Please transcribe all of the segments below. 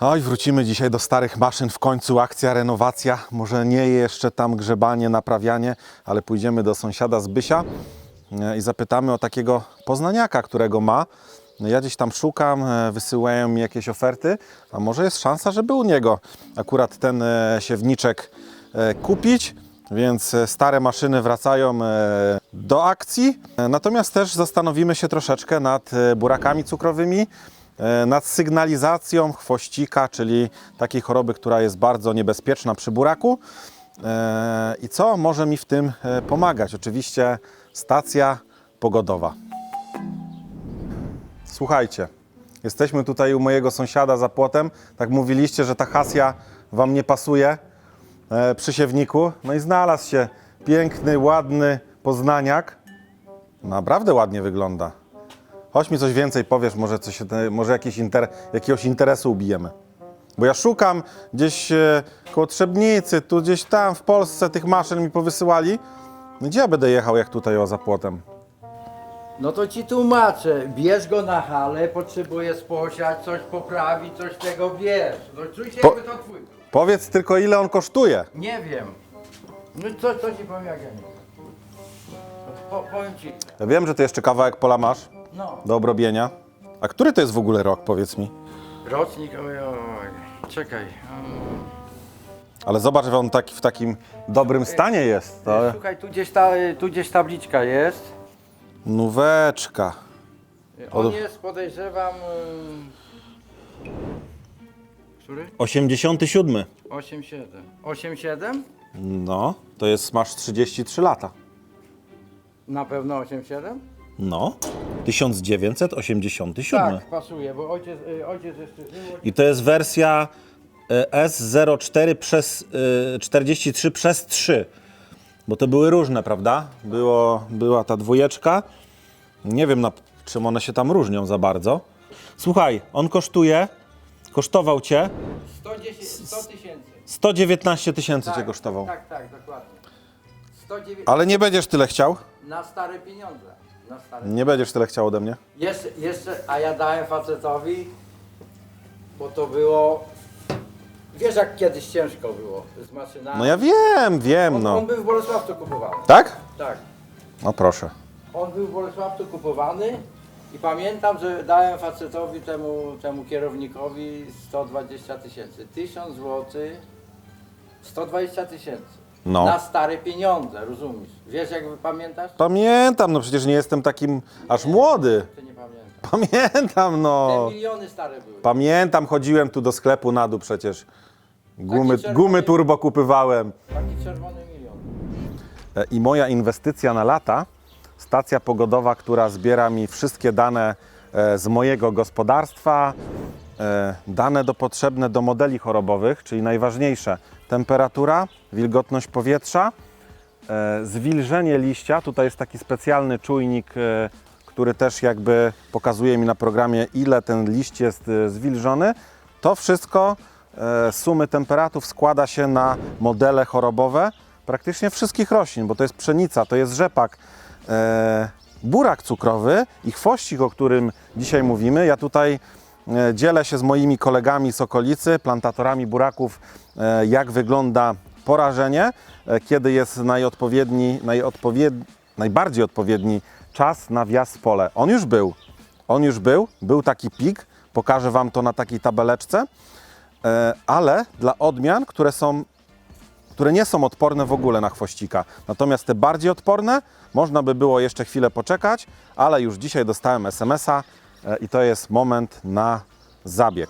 No i wrócimy dzisiaj do starych maszyn. W końcu akcja, renowacja. Może nie jeszcze tam grzebanie, naprawianie, ale pójdziemy do sąsiada z Bysia e, i zapytamy o takiego poznaniaka, którego ma. No Ja gdzieś tam szukam, e, wysyłają mi jakieś oferty, a może jest szansa, żeby u niego akurat ten e, siewniczek kupić. Więc stare maszyny wracają do akcji. Natomiast też zastanowimy się troszeczkę nad burakami cukrowymi, nad sygnalizacją chwościka, czyli takiej choroby, która jest bardzo niebezpieczna przy buraku. E, I co może mi w tym e, pomagać? Oczywiście stacja pogodowa. Słuchajcie, jesteśmy tutaj u mojego sąsiada za płotem. Tak mówiliście, że ta hasja Wam nie pasuje e, przy siewniku. No i znalazł się piękny, ładny poznaniak. Naprawdę ładnie wygląda. Chodź mi coś więcej powiesz, może, coś, może jakiś inter, jakiegoś interesu ubijemy. Bo ja szukam gdzieś e, koło Trzebnicy, tu gdzieś tam w Polsce tych maszyn mi powysyłali. No Gdzie ja będę jechał, jak tutaj o za płotem? No to ci tłumaczę. Bierz go na halę, potrzebuje posiać, coś poprawić, coś tego bierz. No czuj się Po- jakby to twój. Powiedz tylko, ile on kosztuje. Nie wiem. No co, co ci powiem jak ja nie wiem. Po, powiem ci. Ja wiem, że ty jeszcze kawałek pola masz No. do obrobienia. A który to jest w ogóle rok, powiedz mi? Rocznik, oj, oj. Czekaj. Mm. Ale zobacz, że on taki, w takim dobrym stanie jest. To Słuchaj, tu gdzieś, ta, tu gdzieś tabliczka jest. nóweczka. On Od- jest, podejrzewam... ym, Który? 87. 8,7. 8,7? No, to jest, masz 33 lata. Na pewno 8,7? No, 1987. Tak, pasuje, bo ojciec, y, ojciec jeszcze żył. I to jest wersja e, S04 przez e, 43 przez 3. Bo to były różne, prawda? Było, była ta dwójeczka. Nie wiem, na, czym one się tam różnią za bardzo. Słuchaj, on kosztuje, kosztował cię 110, 100 tysięcy. 119 tysięcy cię kosztował. Tak, tak, dokładnie. 109 Ale nie będziesz tyle chciał? na stare pieniądze. Na stare. Nie będziesz tyle chciał ode mnie? Jeszcze, jeszcze, a ja dałem facetowi, bo to było. Wiesz jak kiedyś ciężko było z maszynami. No ja wiem, wiem, on, no. on był w Bolesławcu kupowany. Tak? Tak. No proszę. On był w Bolesławcu kupowany i pamiętam, że dałem facetowi temu, temu kierownikowi 120 tysięcy. 1000 zł, 120 tysięcy. No. Na stare pieniądze, rozumiesz? Wiesz jak pamiętasz? Pamiętam, no przecież nie jestem takim aż młody. Ty nie pamiętam. Pamiętam, Te no. miliony stare były. Pamiętam, chodziłem tu do sklepu na dół przecież. Gumy, Taki czerwony- gumy turbo kupywałem. Taki czerwony milion. E, I moja inwestycja na lata, stacja pogodowa, która zbiera mi wszystkie dane e, z mojego gospodarstwa, e, dane do potrzebne do modeli chorobowych, czyli najważniejsze temperatura, wilgotność powietrza, e, zwilżenie liścia. Tutaj jest taki specjalny czujnik, e, który też jakby pokazuje mi na programie, ile ten liść jest e, zwilżony. To wszystko, sumy temperatów składa się na modele chorobowe praktycznie wszystkich roślin, bo to jest pszenica, to jest rzepak, burak cukrowy i chwościk, o którym dzisiaj mówimy. Ja tutaj dzielę się z moimi kolegami z okolicy, plantatorami buraków, e, jak wygląda porażenie, e, kiedy jest najodpowiedni, najodpowied... najbardziej odpowiedni czas na wjazd w pole. On już był. On już był, był taki pik, pokażę Wam to na takiej tabeleczce, e, ale dla odmian, które są które nie są odporne w ogóle na chwościka. Natomiast te bardziej odporne, można by było jeszcze chwilę poczekać, ale już dzisiaj dostałem SMS-a e, i to jest moment na zabieg.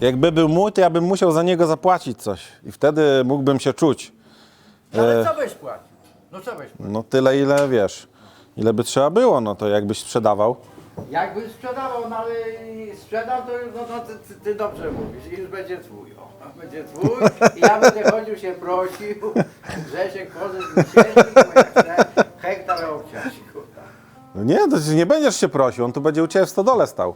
Jakby był mój, to ja bym musiał za niego zapłacić coś i wtedy mógłbym się czuć. No ale co byś płacił? No co byś płacił? No tyle, ile wiesz, ile by trzeba było, no to jakbyś sprzedawał. Jakbyś sprzedawał, no ale sprzedał, to już, no, no ty, ty, dobrze mówisz i już będzie twój. O, będzie twój i ja będę chodził się prosił, Grzesiek pożycz mi sieci, bo ja chcę hektar obciąć, kurwa. No nie, to nie będziesz się prosił, on tu będzie u Ciebie w stodole stał.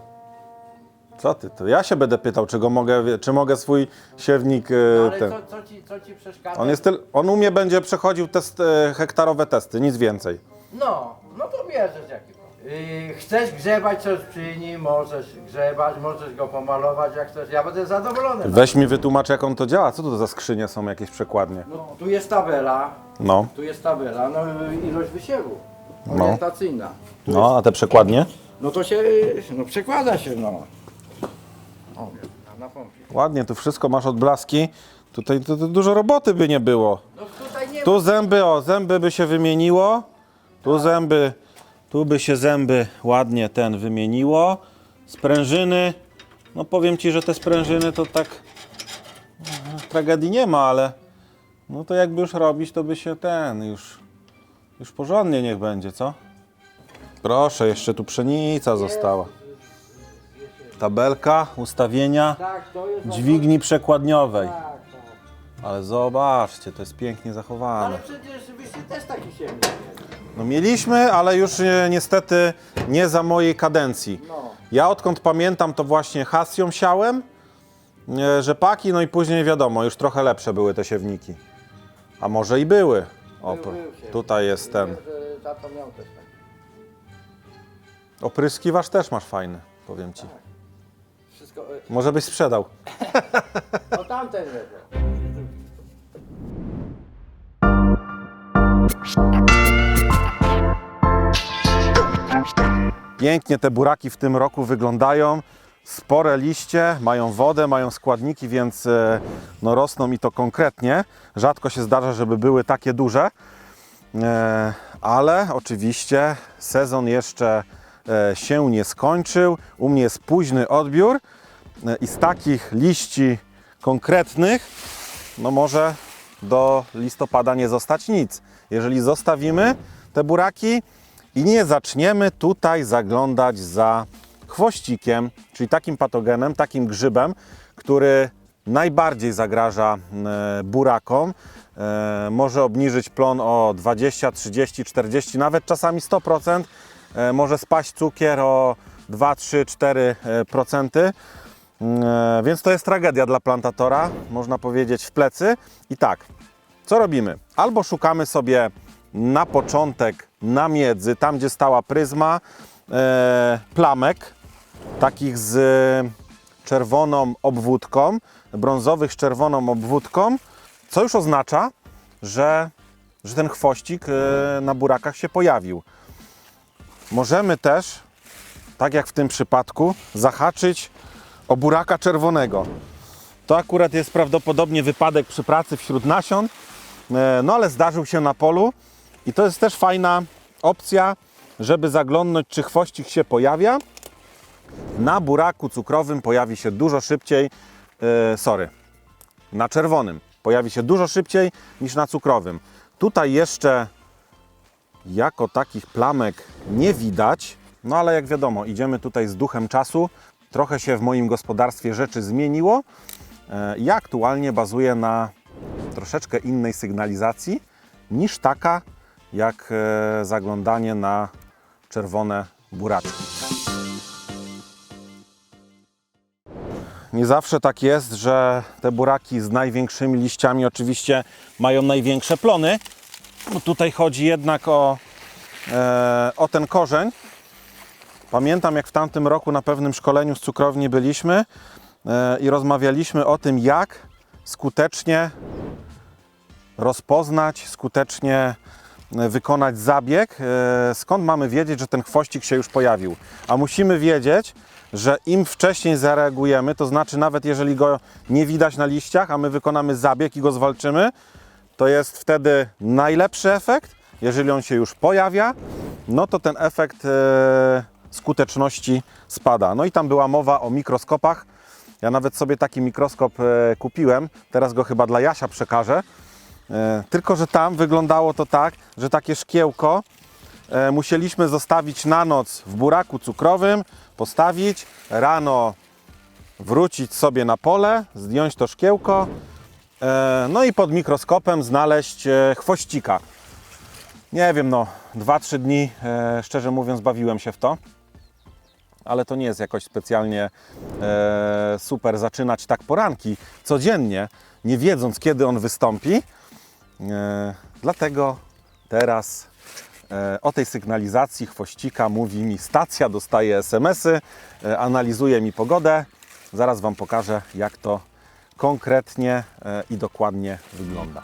Co ty, to ja się będę pytał, czy, go mogę, wie- czy mogę swój siewnik... e, No ale ten. co, co, ci, co ci przeszkadza? On, jest tyl, on u mnie będzie przechodził test, e, hektarowe testy, nic więcej. No, no to bierzesz jaki yy, Chcesz grzebać coś przy nim, możesz grzebać, możesz go pomalować jak chcesz. Ja będę zadowolony. Weź mi wytłumacz, jak on to działa. Co to za skrzynie są, jakieś przekładnie? No, tu jest tabela, No, tu jest tabela, no ilość wysiewu. No. Orientacyjna. Tu no, a te przekładnie? no to się, no przekłada się no. O, na, na pompie. Ładnie, tu wszystko masz odblaski. Tutaj to, to dużo roboty by nie było. No tutaj nie Tu zęby, o, zęby by się wymieniło. Tu zęby, tu by się zęby ładnie ten wymieniło. Sprężyny, no powiem Ci, że te sprężyny to tak no, tragedii nie ma, ale no to jakby już robić, to by się ten już, już porządnie niech będzie, co? Proszę, jeszcze tu pszenica została. Tabelka ustawienia Tak, dźwigni przekładniowej. Tak, tak. Ale zobaczcie, to jest pięknie zachowane. Ale przecież wyście też taki siebie. No mieliśmy, ale już e, niestety nie za mojej kadencji. Ja odkąd pamiętam, to właśnie hasją siałem, e, rzepaki, no i później wiadomo, już trochę lepsze były te siewniki. A może i były. O, tutaj jest ten. Tato miał też tak. Opryskiwacz też masz fajny, powiem ci. Wszystko... e, Może byś sprzedał. No tamten. Pięknie te buraki w tym roku wyglądają. Spore liście, mają wodę, mają składniki, więc e, no, rosną i to konkretnie. Rzadko się zdarza, żeby były takie duże. E, Ale oczywiście sezon jeszcze e, się nie skończył. U mnie jest późny odbiór i z takich liści konkretnych no może do listopada nie zostać nic. Jeżeli zostawimy te buraki i nie zaczniemy tutaj zaglądać za chwościkiem, czyli takim patogenem, takim grzybem, który najbardziej zagraża e, burakom, e, może obniżyć plon o 20, 30, 40, nawet czasami 100%, e, może spaść cukier o 2, 3, 4%. E, Więc to jest tragedia dla plantatora, można powiedzieć, w plecy. I tak, co robimy? Albo szukamy sobie na początek na miedzy, tam gdzie stała pryzma, e, plamek, takich z czerwoną obwódką, brązowych z czerwoną obwódką, co już oznacza, że, że ten chwościk e, na burakach się pojawił. Możemy też, tak jak w tym przypadku, zahaczyć o buraka czerwonego. To akurat jest prawdopodobnie wypadek przy pracy wśród nasion, e, no ale zdarzył się na polu i to jest też fajna opcja, żeby zaglądnąć, czy chwościk się pojawia. Na buraku cukrowym pojawi się dużo szybciej, e, sorry, na czerwonym pojawi się dużo szybciej niż na cukrowym. Tutaj jeszcze jako takich plamek nie widać, no ale jak wiadomo, idziemy tutaj z duchem czasu. Trochę się w moim gospodarstwie rzeczy zmieniło. E, Ja aktualnie bazuję na troszeczkę innej sygnalizacji niż taka jak e, zaglądanie na czerwone buraczki. Nie zawsze tak jest, że te buraki z największymi liściami oczywiście mają największe plony. Bo tutaj chodzi jednak o, e, o ten korzeń. Pamiętam, jak w tamtym roku na pewnym szkoleniu z cukrowni byliśmy e, i rozmawialiśmy o tym, jak skutecznie rozpoznać, skutecznie wykonać zabieg. E, Skąd mamy wiedzieć, że ten chwościk się już pojawił? A musimy wiedzieć, że im wcześniej zareagujemy, to znaczy nawet jeżeli go nie widać na liściach, a my wykonamy zabieg i go zwalczymy, to jest wtedy najlepszy efekt. Jeżeli on się już pojawia, no to ten efekt e, skuteczności spada. No i tam była mowa o mikroskopach. Ja nawet sobie taki mikroskop e, kupiłem. Teraz go chyba dla Jasia przekażę. E, tylko, że tam wyglądało to tak, że takie szkiełko e, musieliśmy zostawić na noc w buraku cukrowym, postawić, rano wrócić sobie na pole, zdjąć to szkiełko, e, no i pod mikroskopem znaleźć chwościka. Nie wiem, no 2-3 dni, szczerze mówiąc, bawiłem się w to, ale to nie jest jakoś specjalnie super zaczynać tak poranki codziennie, nie wiedząc kiedy on wystąpi. E, dlatego teraz E, O tej sygnalizacji chwościka mówi mi stacja, dostaje SMS-y, e, analizuje mi pogodę. Zaraz Wam pokażę, jak to konkretnie i dokładnie wygląda.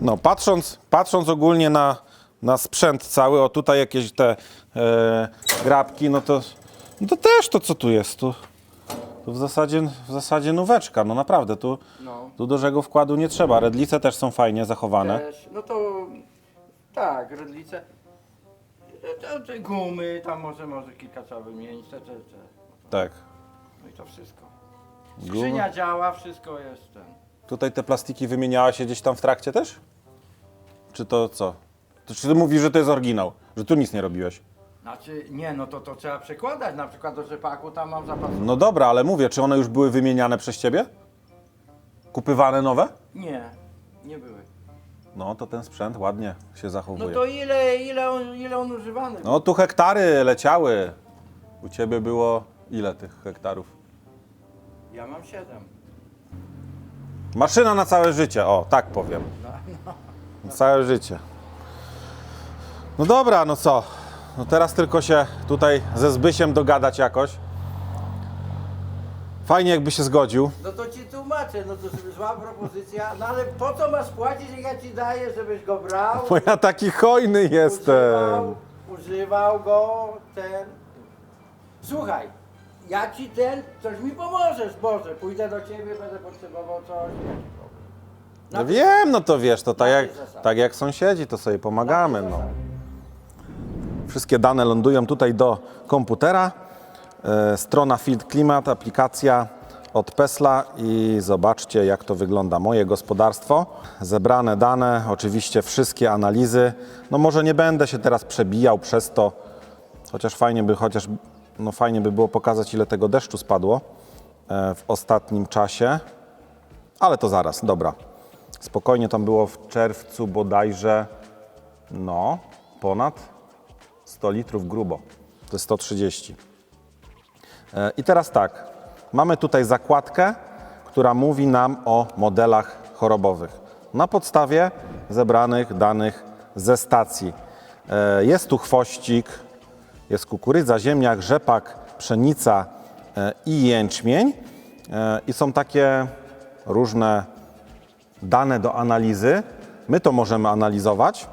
No, patrząc, patrząc ogólnie na, na sprzęt cały, o tutaj jakieś te e, grabki, no to, no to też to co tu jest, tu, tu w, zasadzie, w zasadzie nóweczka, no naprawdę, tu, No. tu dużego wkładu nie trzeba. Redlice też są fajnie zachowane. Też, no to tak, redlice. Te, te gumy, tam może, może kilka trzeba wymienić, te, te, te. Tak. No i to wszystko. Skrzynia działa, wszystko jest ten. Tutaj te plastiki wymieniała się gdzieś tam w trakcie też? Czy to co? To, czy ty mówisz, że to jest oryginał? Że tu nic nie robiłeś? Znaczy, nie, no to, to trzeba przekładać, na przykład do rzepaku tam mam zapas. No dobra, ale mówię, czy one już były wymieniane przez ciebie? Kupywane nowe? Nie, nie były. No to ten sprzęt ładnie się No zachowuje. to ile, ile, on, ile on używany? był? No tu hektary leciały. U ciebie było ile tych hektarów? Ja mam 7. Maszyna na całe życie, o tak powiem. Na całe życie. No dobra, no co? No teraz tylko się tutaj ze Zbysiem dogadać jakoś. Fajnie jakby się zgodził. No to ci tłumaczę, no to zła propozycja, no ale po co masz płacić, jak ja ci daję, żebyś go brał, Bo ja taki hojny jestem. używał, używał go, ten... Słuchaj, ja ci ten, coś mi pomożesz, Boże, pójdę do ciebie, będę potrzebował coś, No wiem, no to wiesz, to tak jak, tak jak sąsiedzi, to sobie pomagamy. No. Wszystkie dane lądują tutaj do komputera. E, strona Field Climat, aplikacja od Pesla i zobaczcie jak to wygląda moje gospodarstwo. Zebrane dane, oczywiście wszystkie analizy. No może nie będę się teraz przebijał przez to, chociaż fajnie by, chociaż, no fajnie by było pokazać ile tego deszczu spadło e, w ostatnim czasie. Ale to zaraz, dobra. Spokojnie tam było w czerwcu bodajże, no, ponad 100 litrów grubo. To jest 130. E, I teraz tak, mamy tutaj zakładkę, która mówi nam o modelach chorobowych na podstawie zebranych danych ze stacji. E, Jest tu chwościk, jest kukurydza, ziemniak, rzepak, pszenica e, i jęczmień. I są takie różne dane do analizy. My to możemy analizować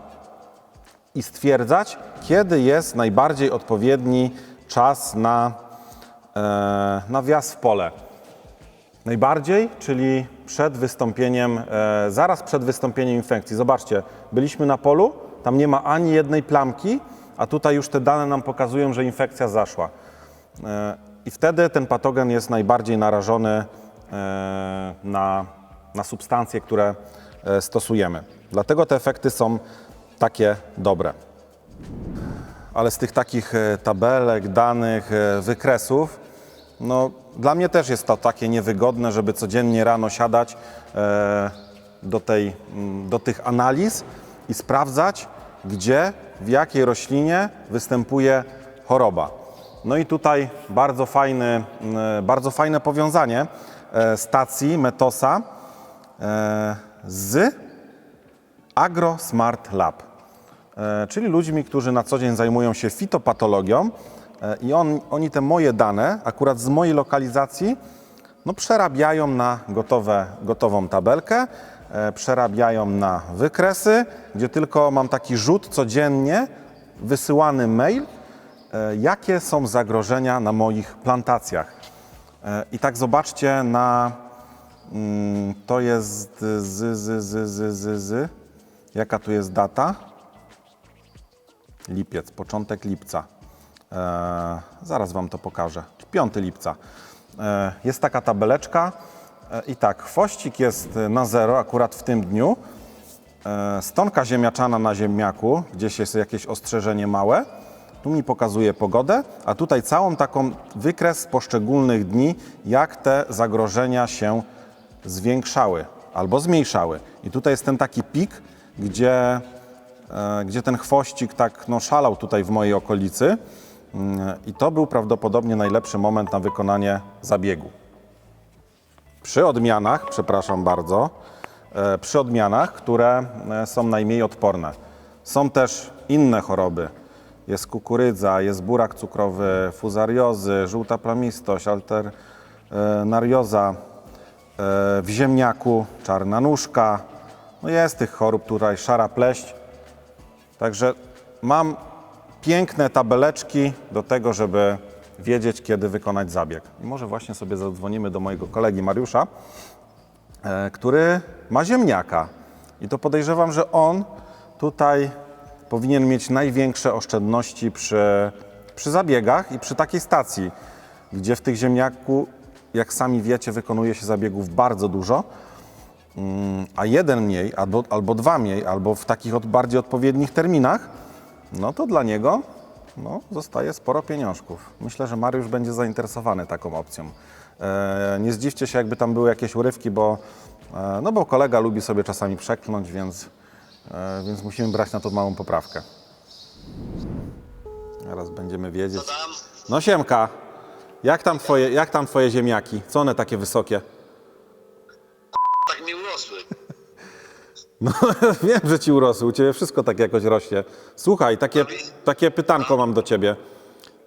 i stwierdzać, kiedy jest najbardziej odpowiedni czas na, e, na wjazd w pole. Najbardziej, czyli przed wystąpieniem, e, zaraz przed wystąpieniem infekcji. Zobaczcie, byliśmy na polu, tam nie ma ani jednej plamki, a tutaj już te dane nam pokazują, że infekcja zaszła. E, I wtedy ten patogen jest najbardziej narażony na, na substancje, które stosujemy. Dlatego te efekty są takie dobre. Ale z tych takich e, tabelek, danych, e, wykresów, no dla mnie też jest to takie niewygodne, żeby codziennie rano siadać e, do, tej, do tych analiz i sprawdzać, gdzie, w jakiej roślinie występuje choroba. No i tutaj bardzo, fajny, bardzo fajne powiązanie stacji Metosa z Agro Smart Lab, czyli ludźmi, którzy na co dzień zajmują się fitopatologią e, i on, oni te moje dane, akurat z mojej lokalizacji, no przerabiają na gotowe, gotową tabelkę, e, przerabiają na wykresy, gdzie tylko mam taki rzut codziennie, wysyłany mail, e, jakie są zagrożenia na moich plantacjach. E, I tak zobaczcie na Mm, To jest z, z, z, z, z, z. Jaka tu jest data? Lipiec, początek lipca. E, zaraz Wam to pokażę. 5 lipca. E, jest taka tabeleczka e, i tak, chwościk jest na zero akurat w tym dniu. E, stonka ziemniaczana na ziemniaku, gdzieś jest jakieś ostrzeżenie małe. Tu mi pokazuje pogodę, a tutaj całą taką wykres poszczególnych dni, jak te zagrożenia się zwiększały albo zmniejszały. I tutaj jest ten taki pik, gdzie, gdzie ten chwościk tak no, szalał tutaj w mojej okolicy. Mm, I to był prawdopodobnie najlepszy moment na wykonanie zabiegu. Przy odmianach, przepraszam bardzo, e, przy odmianach, które e, są najmniej odporne. Są też inne choroby. Jest kukurydza, jest burak cukrowy, fuzariozy, żółta plamistość, alternarioza, e, w ziemniaku czarna nóżka. No jest tych chorób tutaj, szara pleść. Także mam piękne tabeleczki do tego, żeby wiedzieć, kiedy wykonać zabieg. I może właśnie sobie zadzwonimy do mojego kolegi Mariusza, e, który ma ziemniaka. I to podejrzewam, że on tutaj powinien mieć największe oszczędności przy, przy zabiegach i przy takiej stacji, gdzie w tych ziemniaku, jak sami wiecie, wykonuje się zabiegów bardzo dużo a jeden mniej, albo, albo dwa mniej, albo w takich od, bardziej odpowiednich terminach, no to dla niego no, zostaje sporo pieniążków. Myślę, że Mariusz będzie zainteresowany taką opcją. E, nie zdziwcie się, jakby tam były jakieś urywki, bo, e, no bo kolega lubi sobie czasami przekląć, więc, e, więc musimy brać na to małą poprawkę. Teraz będziemy wiedzieć. No Siemka, jak tam twoje, jak tam twoje ziemniaki? Co one takie wysokie? Tak mi urosły. No, wiem, że ci urosły. U ciebie wszystko tak jakoś rośnie. Słuchaj, takie, takie pytanko mam do ciebie.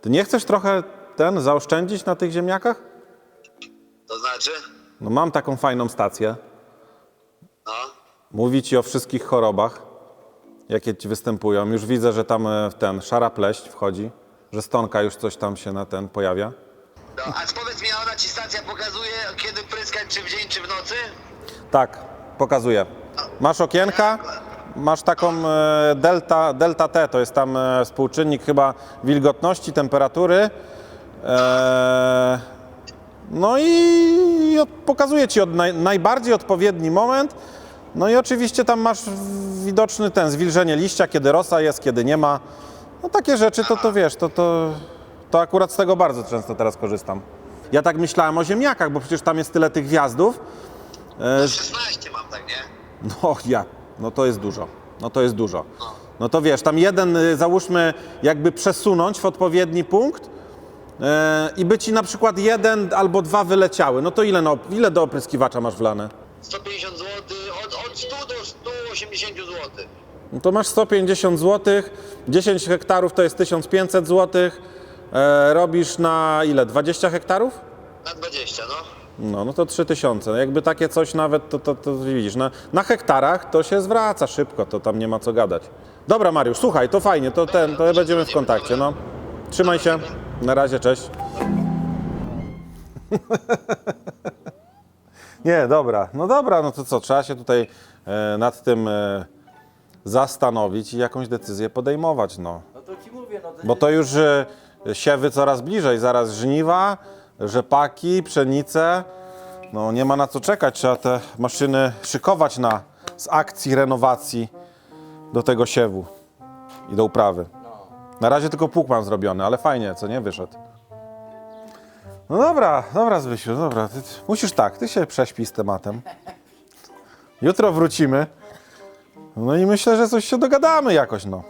Ty nie chcesz trochę ten zaoszczędzić na tych ziemniakach? To znaczy? No mam taką fajną stację. No. Mówi ci o wszystkich chorobach, jakie ci występują. Już widzę, że tam e, ten szara pleść wchodzi, że stonka już coś tam się na ten pojawia. no. A powiedz mi, a ona ci stacja pokazuje, kiedy pryskać, czy w dzień, czy w nocy? Tak, pokazuję. Masz okienka, masz taką e, delta, delta T, to jest tam e, współczynnik chyba wilgotności, temperatury. E, no i, pokazuje ci od naj, najbardziej odpowiedni moment. No i oczywiście tam masz widoczny ten zwilżenie liścia, kiedy rosa jest, kiedy nie ma. No takie rzeczy, to, to wiesz, to, to, to akurat z tego bardzo często teraz korzystam. Ja tak myślałem o ziemniakach, bo przecież tam jest tyle tych gwiazdów. No 16 mam, tak nie? No ja, no to jest dużo. No to jest dużo. No to wiesz, tam jeden y, załóżmy jakby przesunąć w odpowiedni punkt yy, i by ci na przykład jeden albo dwa wyleciały. No to ile, no, ile do opryskiwacza masz wlane? 150 zł, od, od 100 do 180 zł. No to masz 150 zł, 10 hektarów to jest 1500 zł. E, robisz na ile? 20 hektarów? Na 20, no. No, no to 3000. No Jakby takie coś nawet, to, to, to widzisz, na, na hektarach to się zwraca szybko, to tam nie ma co gadać. Dobra Mariusz, słuchaj, to fajnie, to, ten, to będziemy w kontakcie, no. Trzymaj się, na razie, cześć. Nie, dobra, no dobra, no to co, trzeba się tutaj e, nad tym e, zastanowić i jakąś decyzję podejmować, no. No to ci mówię, no to Bo to już e, siewy coraz bliżej, zaraz żniwa, rzepaki, pszenice. No nie ma na co czekać, trzeba te maszyny szykować na, z akcji renowacji do tego siewu i do uprawy. Na razie tylko pług mam zrobiony, ale fajnie, co nie, wyszedł. No dobra, dobra Zbysiu, dobra. Ty, musisz tak, ty się prześpij z tematem. Jutro wrócimy. No i myślę, że coś się dogadamy jakoś, no.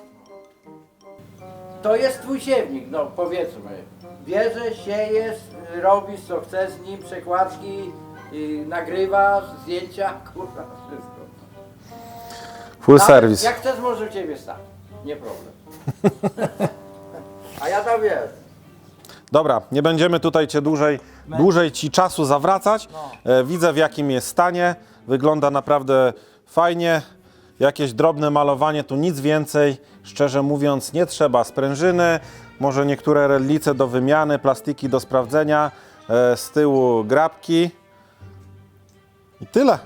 To jest twój siewnik, no powiedzmy. Bierzesz, siejesz, y, robisz co chcesz z nim, przekładki, nagrywasz, zdjęcia, kurwa, wszystko. Full Nawet service. Jak chcesz, może u ciebie stać. Nie problem. A ja tam wiesz. Dobra, nie będziemy tutaj cię dłużej, dłużej ci czasu zawracać. E, widzę w jakim jest stanie. Wygląda naprawdę fajnie. Jakieś drobne malowanie, tu nic więcej. Szczerze mówiąc, nie trzeba sprężyny. Może niektóre relice do wymiany, plastiki do sprawdzenia. E, z tyłu grabki. I tyle.